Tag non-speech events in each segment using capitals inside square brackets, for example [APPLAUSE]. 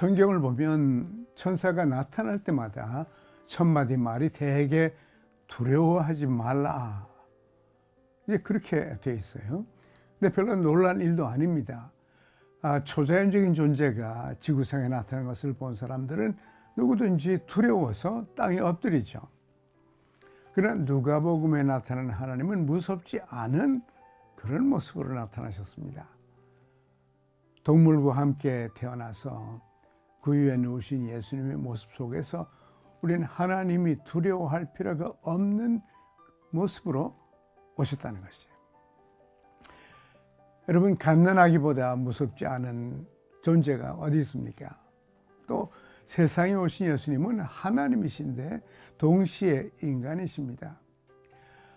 성경을 보면 천사가 나타날 때마다 첫 마디 말이 대개 두려워하지 말라. 이제 그렇게 돼 있어요. 근데 별로 놀란 일도 아닙니다. 아, 초자연적인 존재가 지구상에 나타난 것을 본 사람들은 누구든지 두려워서 땅에 엎드리죠. 그러나 누가복음에 나타난 하나님은 무섭지 않은 그런 모습으로 나타나셨습니다. 동물과 함께 태어나서 그 위에 누우신 예수님의 모습 속에서 우리는 하나님이 두려워할 필요가 없는 모습으로 오셨다는 것이에요. 여러분 갓난아기보다 무섭지 않은 존재가 어디 있습니까? 또 세상에 오신 예수님은 하나님이신데 동시에 인간이십니다.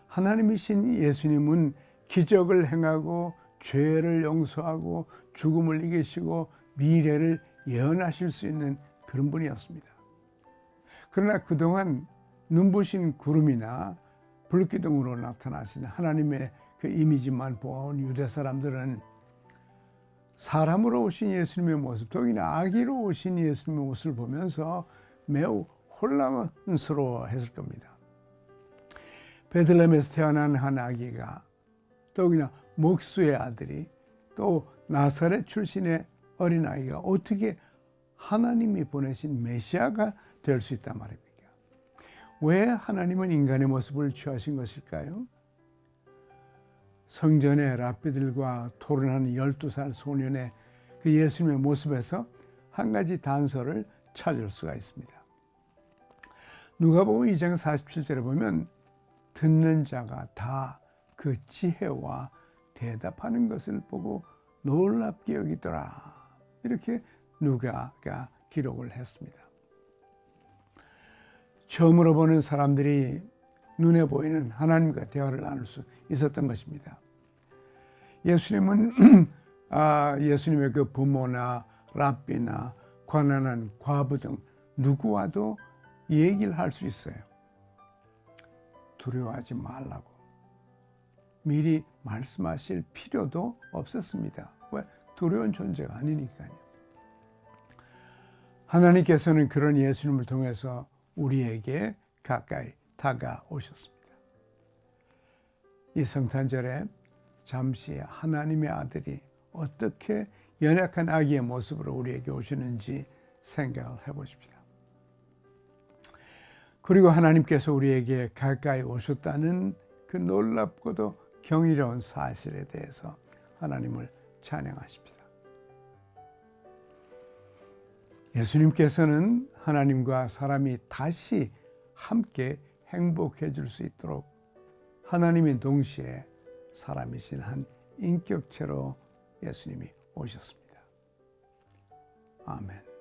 하나님이신 예수님은 기적을 행하고 죄를 용서하고 죽음을 이기시고 미래를 예언하실 수 있는 그런 분이었습니다. 그러나 그동안 눈부신 구름이나 불기둥으로 나타나신 하나님의 그 이미지만 본 유대 사람들은 사람으로 오신 예수님의 모습, 더기나 아기로 오신 예수님의 모습을 보면서 매우 혼란스러워 했을 겁니다. 베들레헴에서 태어난 한 아기가 더기나 목수의 아들이 또 나사렛 출신의 어린아이가 어떻게 하나님이 보내신 메시아가 될 수 있단 말입니까? 왜 하나님은 인간의 모습을 취하신 것일까요? 성전의 랍비들과 토론하는 12살 소년의 그 예수님의 모습에서 한 가지 단서를 찾을 수가 있습니다. 누가복음 2장 47절에 보면 듣는 자가 다 그 지혜와 대답하는 것을 보고 놀랍게 여기더라. 이렇게 누가가 기록을 했습니다. 처음으로 보는 사람들이 눈에 보이는 하나님과 대화를 나눌 수 있었던 것입니다. 예수님은 [CLEARS THROAT] 아, 예수님의 그 부모나 랍비나 가난한 과부 등 누구와도 얘기를 할 수 있어요. 두려워하지 말라고. 미리 말씀하실 필요도 없었습니다. 왜? 두려운 존재가 아니니까요. 하나님께서는 그런 예수님을 통해서 우리에게 가까이 다가오셨습니다. 이 성탄절에 잠시 하나님의 아들이 어떻게 연약한 아기의 모습으로 우리에게 오시는지 생각을 해보십시다. 그리고 하나님께서 우리에게 가까이 오셨다는 그 놀랍고도 경이로운 사실에 대해서 하나님을 찬양하십니다. 예수님께서는 하나님과 사람이 다시 함께 행복해질 수 있도록 하나님이 동시에 사람이신 한 인격체로 예수님이 오셨습니다. 아멘.